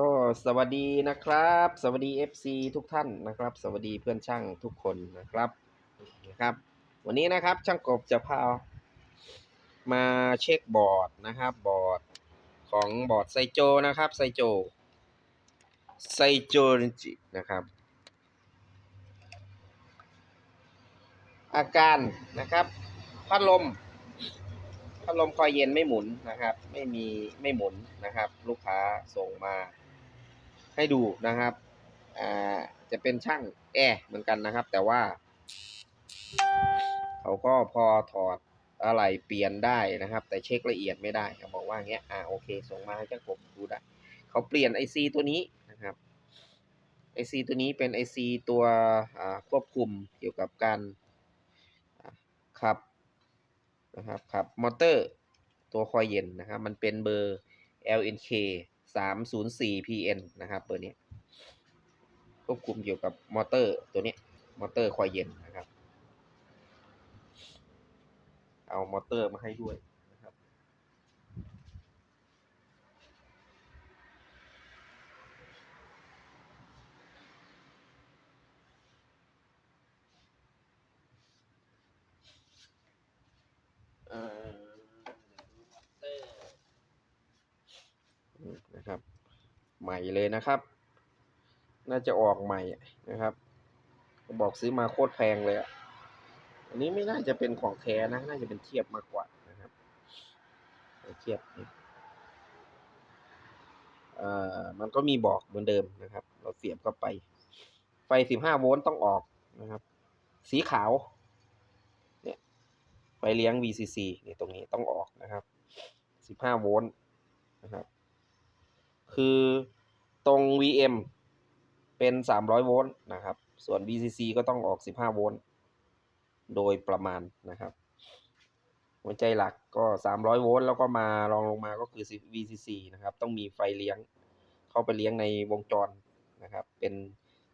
ก็สวัสดีนะครับ สวัสดี FC ทุกท่านนะครับ สวัสดีเพื่อนช่างทุกคนนะครับนะครับ วันนี้นะครับช่างกบจะพามาเช็คบอร์ดนะครับ บอร์ดของบอร์ดไซโจนะครับไซโจไซโจจินะครับ อาการนะครับพัดลมพัดลมคอยเย็นไม่หมุนนะครับ ไม่มีไม่หมุนนะครับ ลูกค้าส่งมา ให้ดูนะครับอ่าจะเป็นช่างแอร์เหมือนกันนะครับ แต่ว่า เขาก็พอถอดอะไรเปลี่ยนได้นะครับ แต่เช็คละเอียดไม่ได้เขาบอกว่าเงี้ยอ่าโอเค ส่งมาให้ช่างกบดูได้เขาเปลี่ยนไอซีตัวนี้นะครับไอซีตัวนี้เป็นไอซีตัวอ่าควบคุมเกี่ยวกับการขับนะครับครับมอเตอร์ตัวคอยเย็นนะครับ มันเป็นเบอร์ LNK 304 PN นะครับเบอร์นี้ควบคุมเกี่ยวกับมอเตอร์ตัวนี้มอเตอร์คอยเย็นนะครับ เอามอเตอร์มาให้ด้วยนะครับ เอ่อนี่นะครับ ใหม่เลยนะครับ น่าจะออกใหม่นะครับบอกซื้อมาโคตรแพงเลยอะอันนี้ไม่น่าจะเป็นของแท้นะ น่าจะเป็นเทียบมากกว่านะครับเทียบนี่เอ่อมันก็มีบอกเหมือนเดิมนะครับ เราเสียบเข้าไป ไฟ15โวลต์ต้องออกนะครับ สีขาวเนี่ยไฟเลี้ยง VCC นี่ตรงนี้ต้องออกนะครับ15โวลต์นะครับ คือตรง VM เป็น 300 โวลต์นะครับ ส่วน VCC ก็ต้องออก 15 โวลต์ โดยประมาณนะครับ หัวใจหลักก็ 300 โวลต์แล้วก็มารองลงมาก็คือ VCC นะครับ ต้องมีไฟเลี้ยงเข้าไปเลี้ยงในวงจรนะครับ เป็น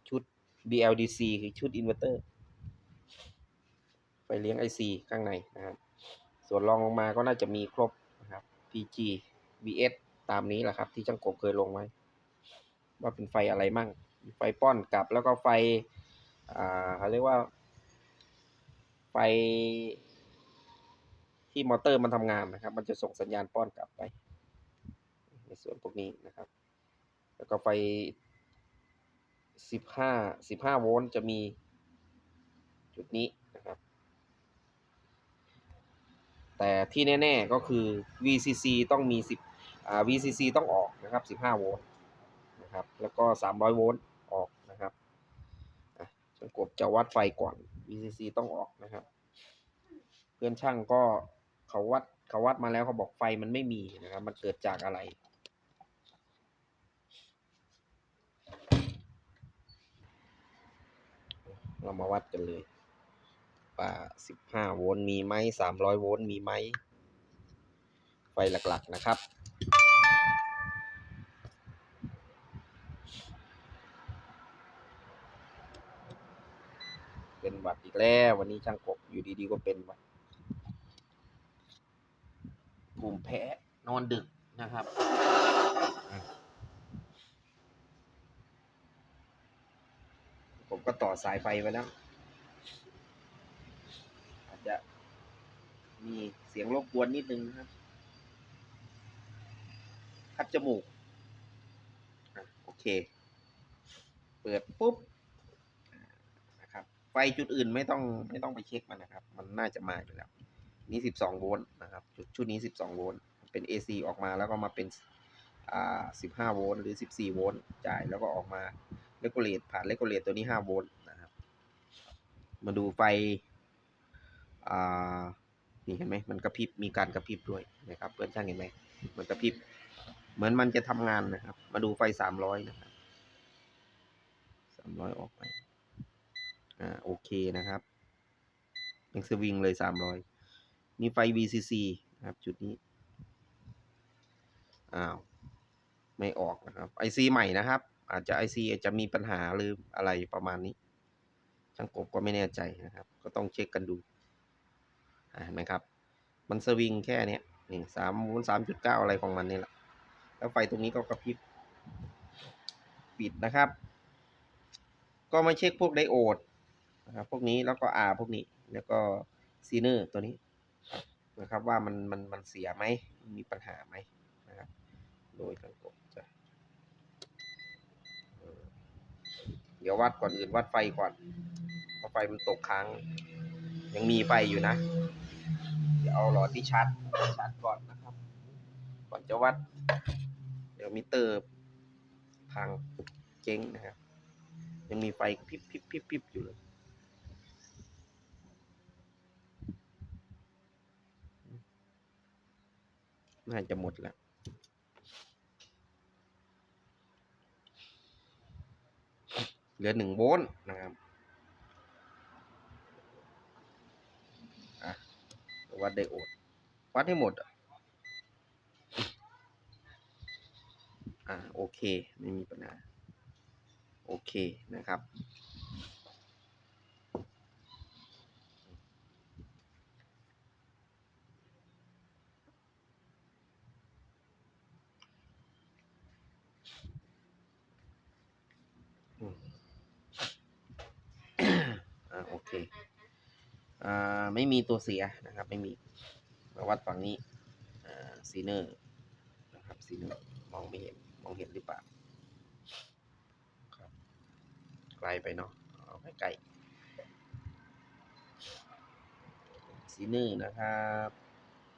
ชุด BLDC คือชุดอินเวอร์เตอร์ ไฟเลี้ยง IC ข้างในนะครับ ส่วนรองลงมาก็น่าจะมีครบนะครับ PG VS ตามนี้แหละครับ ที่ช่างกบเคยลงไว้ ว่าเป็นไฟอะไรมั่ง ไฟป้อนกลับแล้วก็ไฟอ่าเขาเรียกว่า ไฟที่มอเตอร์มันทำงานนะครับ มันจะส่งสัญญาณป้อนกลับไป ในส่วนพวกนี้นะครับ แล้วก็ไฟ15 15โวลต์จะมีจุดนี้นะครับ แต่ที่แน่ ๆ ก็คือ VCC ต้องมี10อ่า VCC ต้องออกนะครับ 15 โวลต์นะครับ แล้วก็ 300 โวลต์ออกนะครับอะช่างกบจะวัดไฟก่อน VCC ต้องออกนะครับ เพื่อนช่างก็เขาวัดเขาวัดมาแล้วเขาบอกไฟมันไม่มีนะครับ มันเกิดจากอะไรเรามาวัดกันเลย ว่า 15 โวลต์มีไหม300 โวลต์มีไหม ไฟหลักๆนะครับ เป็นหวัด อีกแล้ววันนี้ช่างกบอยู่ดีๆก็เป็นวัดภูมิแพ้นอนดึกนะครับ ผมก็ต่อสายไฟไว้แล้ว อาจจะมีเสียงรบกวนนิดนึงนะครับ คัดจมูกอโอเค เปิดปุ๊บ ไฟจุดอื่นไม่ต้องไม่ต้องไปเช็คมันนะครับ มันน่าจะมาอยู่แล้ว นี่12โวลต์นะครับ ชุดชุดนี้12โวลต์เป็น AC ออกมาแล้วก็มาเป็นอ่า15โวลต์หรือ14โวลต์จ่ายแล้วก็ออกมาเลกูเลตผ่านเลกูเลตตัวนี้5โวลต์นะครับ มาดูไฟอ่านี่เห็นไหมมันกระพริบมีการกระพริบด้วยนะครับเพื่อนช่างเห็นไหมมันกระพริบ เหมือนมันจะทำงานนะครับ มาดูไฟ300นะครับ300ออกไป อ่าโอเคนะครับยังสวิงเลย300มีไฟ VCC นะครับ จุดนี้ อ้าว ไม่ออกนะครับ IC ใหม่นะครับ อาจจะ IC อาจจะมีปัญหาหรืออะไรประมาณนี้ช่างกบก็ไม่แน่ใจนะครับ ก็ต้องเช็คกันดูเห็นไหมครับ มันสวิงแค่นี้ยนี่สามสามจุดเก้าอะไรของมันนี่แหละ แล้วไฟตรงนี้ก็กระพริบปิดนะครับ ก็มาเช็คพวกไดโอด นะครับพวกนี้แล้วก็ R พวกนี้แล้วก็ซีเนอร์ตัวนี้นะครับว่ามันมันมันเสียไหมมีปัญหาไหมนะครับโดยการกดจะเดี๋ยววัดก่อนอื่นวัดไฟก่อนเพราะไฟมันตกค้าง ยังมีไฟอยู่นะ เดี๋ยวเอาหลอดที่ชาร์จชาร์จก่อนนะครับ ก่อนจะวัด เดี๋ยวมิเตอร์พังเจ๊งนะครับ ยังมีไฟพิบพิบพิบพิบอยู่เลย น่าจะหมดแล้วเหลือหนึ่งโวลต์นะครับวัดไดโอด วัดให้หมด อะอ่าโอเค ไม่มีปัญหา โอเคนะครับ อืม อ่า โอ เคอ่าไม่มีตัวเสียนะครับ ไม่มีมาวัดฝั่งนี้อ่าซีเนอร์นะครับซีเนอร์มองไม่เห็นมองเห็นหรือเปล่าครับไกลไปเนาะเอาใกล้ๆซีเนอร์นะครับ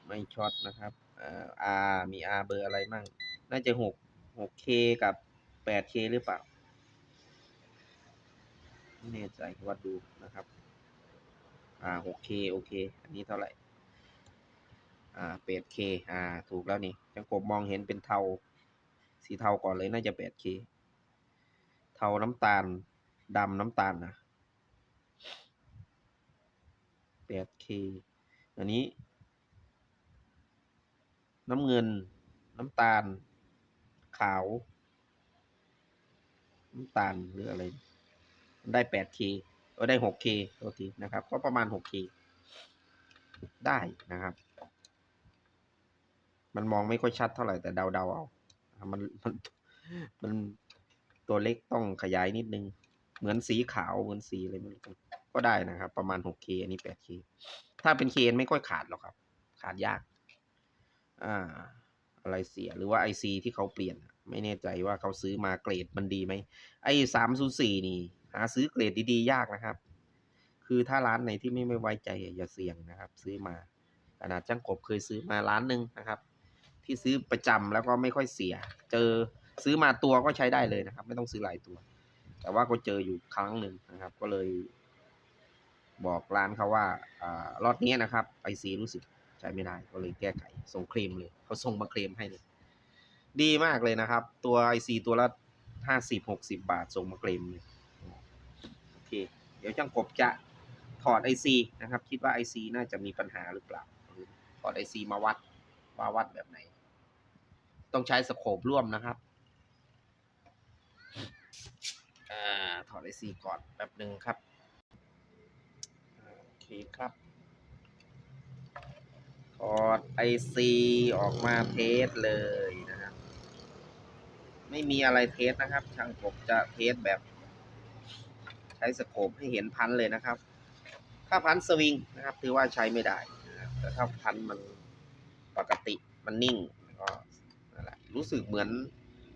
ไม่ช็อตนะครับอ่า R มี R เบอร์อะไรมั่ง น่าจะหก 6K กับ 8K หรือเปล่าไม่แน่ใจวัดดูนะครับ อ่า 6K โอเค อันนี้เท่าไหร่ อ่า 8K อ่า ถูกแล้วนี่จังกบมองเห็นเป็นเทา สีเทาก่อนเลยน่าจะ 8K เทาน้ำตาลดำน้ำตาลนะ 8K อันนี้ น้ำเงิน น้ำตาล ขาว น้ำตาลหรืออะไร ได้ 8K ได้ 6K ตัวทีนะครับ ก็ประมาณ 6K ได้นะครับ มันมองไม่ค่อยชัดเท่าไหร่แต่เดาๆเอา มันมันมันตัวเล็กต้องขยายนิดนึง เหมือนสีขาวเหมือนสีอะไรไม่รู้ก็ได้นะครับ ประมาณ 6K อันนี้ 8K ถ้าเป็น K ไม่ค่อยขาดหรอกครับ ขาดยาก อ่า อะไรเสียหรือว่า IC ที่เขาเปลี่ยน ไม่แน่ใจว่าเขาซื้อมาเกรดมันดีไหมไอ้สามศูนย์สี่นี่ หาซื้อเกรดดีๆ ยากนะครับ คือถ้าร้านไหนที่ไม่ไม่ไว้ใจอย่าเสี่ยงนะครับ ซื้อมาขนาดจ้างกบเคยซื้อมาร้านหนึ่งนะครับ ที่ซื้อประจำแล้วก็ไม่ค่อยเสีย เจอซื้อมาตัวก็ใช้ได้เลยนะครับ ไม่ต้องซื้อหลายตัว แต่ว่าก็เจออยู่ครั้งหนึ่งนะครับ ก็เลย บอกร้านเขาว่าอ่ารอดนี้นะครับไอซีรู้สึกใช้ไม่ได้ ก็เลยแก้ไขส่งเคลมเลยเขาส่งมาเคลมให้เลยดีมากเลยนะครับ ตัวไอซีตัวละห้าสิบหกสิบาทส่งมาเคลมเลย เคเดี๋ยวจังกบจะถอดไอซีนะครับ คิดว่าไอซีน่าจะมีปัญหาหรือเปล่า ถอดไอซีมาวัดว่าวัดแบบไหน ต้องใช้สโคปร่วมนะครับอถอดไอซีก่อนแป๊บหนึ่งครับโอเคครับ ถอดไอซีออกมาเทสเลยนะครับ ไม่มีอะไรเทสนะครับช่างผมจะเทสแบบ ช้สโคปให้เห็นพันเลยนะครับ ถ้าพันสวิงนะครับ ถือว่าใช้ไม่ได้แต่ถ้าพันมันปกติมันนิ่งก็นั่นแหละรู้สึกเหมือน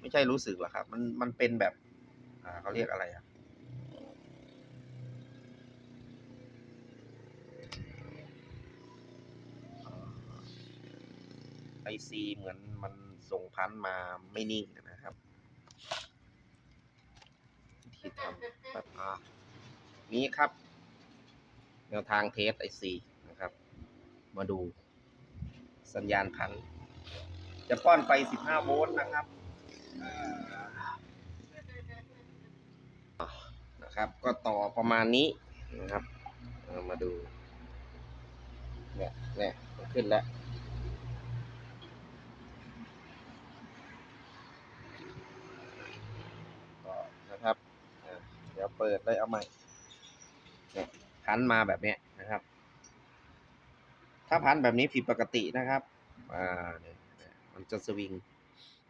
ไม่ใช่รู้สึกหรอกครับ มันมันเป็นแบบเขาเรียกอะไรอะไอซีเหมือนมันส่งพันมาไม่นิ่งนะครับที่ทำแบบอ่า นี้ครับ แนวทางเทสไอซีนะครับ มาดูสัญญาณพัน จะป้อนไป 15 โวลต์นะครับนะครับ ก็ต่อประมาณนี้นะครับามาดูเนี่ยเนี่ยขึ้นแล้วนะครับ เดี๋ยวเปิดเลยเอาใหม่ เนี่ยพันมาแบบเนี้ยนะครับ ถ้าพันแบบนี้ผิดปกตินะครับอ่าเนี่ยมันจะสวิง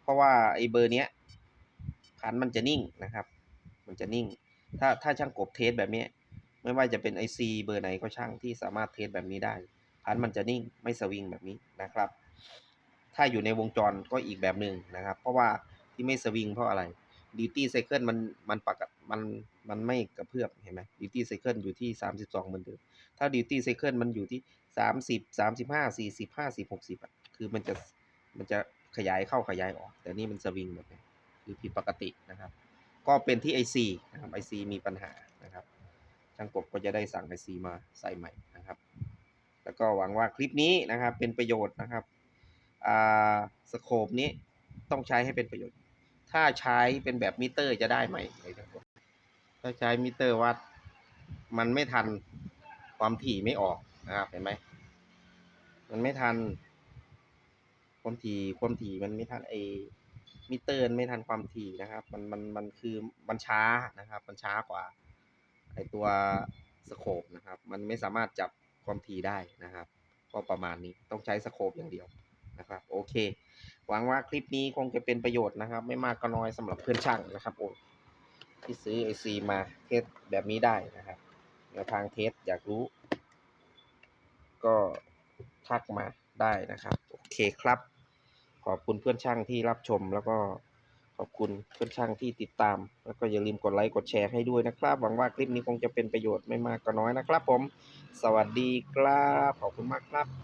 เพราะว่าไอ้เบอร์เนี้ยพันมันจะนิ่งนะครับ มันจะนิ่ง ถ้าถ้าช่างกบเทสแบบนี้ไม่ว่าจะเป็น IC เบอร์ไหนก็ช่างที่สามารถเทสแบบนี้ได้ พันมันจะนิ่งไม่สวิงแบบนี้นะครับ ถ้าอยู่ในวงจรก็อีกแบบหนึ่งนะครับ เพราะว่าที่ไม่สวิงเพราะอะไร duty cycle มันมันปกมันมันไม่กระเพื่อมเห็นไหม duty cycle อยู่ที่ 32 เหมือนเดิม ถ้า duty cycle มันอยู่ที่ 30 35 40 50 60อะคือมันจะมันจะขยายเข้าขยายออก แต่นี่มันสวิงแบบนี้คือผิดปกตินะครับ ก็เป็นที่ IC นะครับ IC มีปัญหานะครับช่างกบก็จะได้สั่ง IC มาใส่ใหม่นะครับ แล้วก็หวังว่าคลิปนี้นะครับเป็นประโยชน์นะครับอ่าสโคปนี้ต้องใช้ให้เป็นประโยชน์ ถ้าใช้เป็นแบบมิเตอร์จะได้ไหมถ้าใช้มิเตอร์วัด มันไม่ทันความถี่ไม่ออกนะครับเห็นไหมมันไม่ทัน ความถี่ความถี่มันไม่ทันไอมิเตอร์ไม่ทันความถี่นะครับ มันมันมันคือมันช้านะครับ มันช้ากว่าไอตัวสโคปนะครับ มันไม่สามารถจับความถี่ได้นะครับ ก็ประมาณนี้ต้องใช้สโคปอย่างเดียวนะครับ โอเค หวังว่าคลิปนี้คงจะเป็นประโยชน์นะครับ ไม่มากก็น้อยสำหรับเพื่อนช่างนะครับโอ้ที่ซื้อไอซีมาเทสแบบนี้ได้นะครับแนวทางเทสอยากรู้ ก็ทักมาได้นะครับ โอเคครับ ขอบคุณเพื่อนช่างที่รับชมแล้วก็ขอบคุณเพื่อนช่างที่ติดตาม แล้วก็อย่าลืมกดไลค์กดแชร์ให้ด้วยนะครับ หวังว่าคลิปนี้คงจะเป็นประโยชน์ไม่มากก็น้อยนะครับ ผม สวัสดีครับ ขอบคุณมากครับ